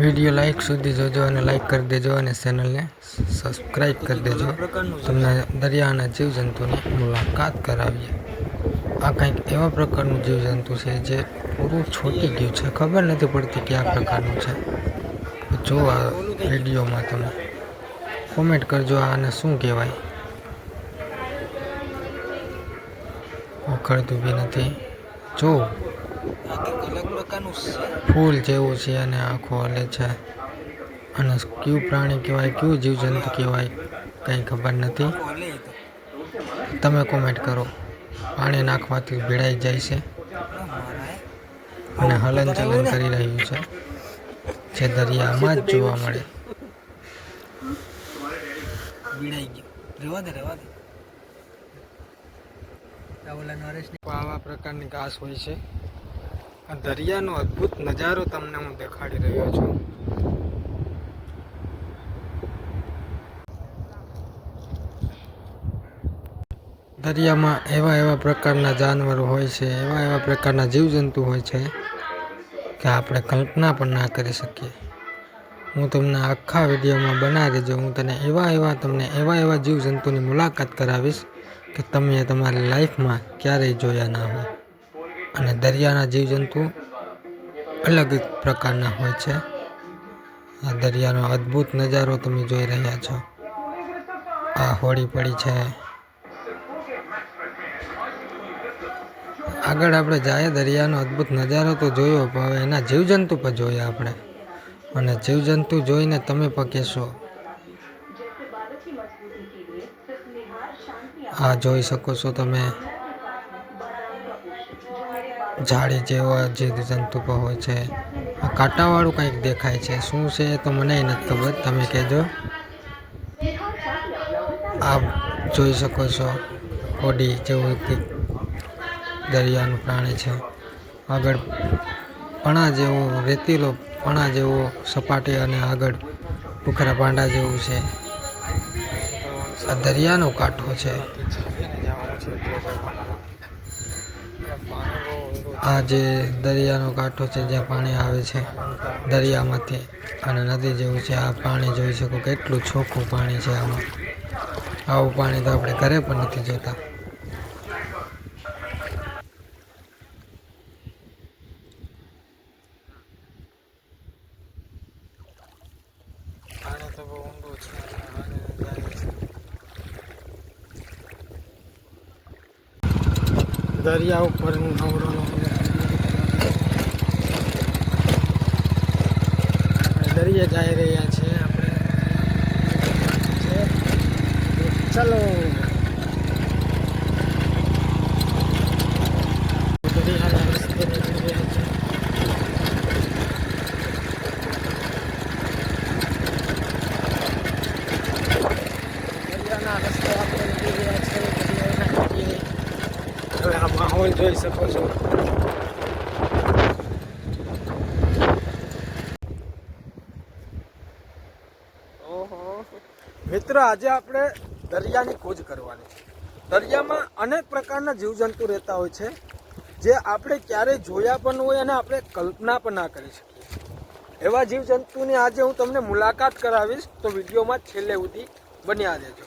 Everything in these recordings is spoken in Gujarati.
વીડિયો લાઈક સુધી જોજો અને લાઈક કરી દેજો અને ચેનલને સબસ્ક્રાઈબ કરી દેજો. તમને દરિયાના જીવજંતુની મુલાકાત કરાવીએ. આ કંઈક એવા પ્રકારનું જીવજંતુ છે જે પૂરું છૂટી ગયું છે. ખબર નથી પડતી કે આ પ્રકારનું છે. જો આ વિડીયોમાં તમે કોમેન્ટ કરજો આને શું કહેવાય. વખડતું બી નથી. જો અલગ પ્રકારનું ફૂલ જેવું છે અને આંખો હલે છે. અને કયું પ્રાણી કહેવાય કયું જીવજંતુ કહેવાય કંઈ ખબર નથી. તમે કોમેન્ટ કરો. પાણી નાખવાથી ભીડાઈ જાય છે. અને હલનચલન કરી રહ્યું છે. જે દરિયામાં જ જોવા મળે. આવા પ્રકારની ઘાસ હોય છે. આ દરિયાનો અદ્ભુત નજારો તમને હું દેખાડી રહ્યો છું. દરિયામાં એવા એવા પ્રકારના જાનવરો હોય છે, એવા એવા પ્રકારના જીવજંતુ હોય છે કે આપણે કલ્પના પણ ના કરી શકીએ. હું તમને આખા વિડીયોમાં બનાવી દેજો, હું તને એવા એવા તમને એવા એવા જીવજંતુની મુલાકાત કરાવીશ કે તમે તમારી લાઈફમાં ક્યારેય જોયા ના હોય. અને દરિયાના જીવજંતુ અલગ જ પ્રકારના હોય છે. આ દરિયાનો અદ્ભુત નજારો તમે જોઈ રહ્યા છો. આ હોળી પડી છે. આગળ આપણે જાય દરિયાનો અદ્ભુત નજારો તો જોયો, પણ હવે એના જીવજંતુ પણ જોયા આપણે. અને જીવજંતુ જોઈને તમે પણ કહેશો, આ જોઈ શકો છો તમે. ઝાડી જેવા જીવજંતુકો હોય છે. આ કાંટાવાળું કંઈક દેખાય છે. શું છે એ તો મને નથી ખબર. તમે કહેજો. આ જોઈ શકો છો. કોડી જેવું કંઈક દરિયાનું પ્રાણી છે. આગળ પણા જેવો, રેતીલો પણા જેવો સપાટી અને આગળ ભૂખરા પાંડા જેવું છે. આ દરિયાનો કાંઠો છે. આ જે દરિયાનો કાંઠો છે જ્યાં પાણી આવે છે, દરિયામાંથી અને નદી જેવું છે, આ પાણી જોઈ શકો કેટલું ચોખ્ખું પાણી છે આમાં. આવું પાણી તો આપણે ઘરે પણ નથી જોતા. પાણી તો બહુ ઊંડું છે દરિયા ઉપર નવરોનો દરિયા જઈ રહ્યા છે આપણે ચલો દરિયાના રસ્તે નીકળી રહ્યા છે દરિયાના રસ્તે આપણે નીકળી રહ્યા છે દરિયાના કાંઠે. હવે આ માહોલ જોઈ શકો છો. મિત્ર, આજે આપણે દરિયાની ખોજ કરવાની દરિયામાં અનેક પ્રકારના જીવજંતુ રહેતા હોય છે, જે આપણે ક્યારેય જોયા પણ હોય અને આપણે કલ્પના પણ ના કરી શકીએ. એવા જીવજંતુની આજે હું તમને મુલાકાત કરાવીશ, તો વિડીયોમાં છેલ્લે સુધી બન્યા રહેજો.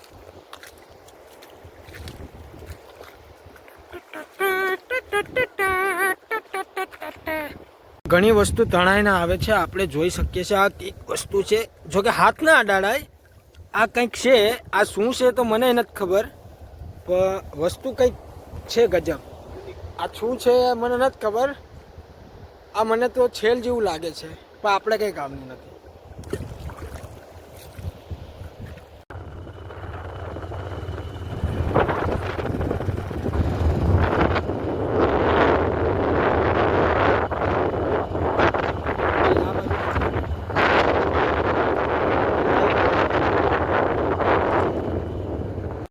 ઘણી વસ્તુ તણાઈને આવે છે, આપણે જોઈ શકીએ છીએ આ એક વસ્તુ છે જો કે હાથ ના અડાડાય આ કંઈક છે, આ શું છે તો મને નથી ખબર, પણ વસ્તુ કંઈક છે ગજબ. આ શું છે મને નથી ખબર. આ મને તો છેલ જેવું લાગે છે, પણ આપણે કંઈ કામનું નથી.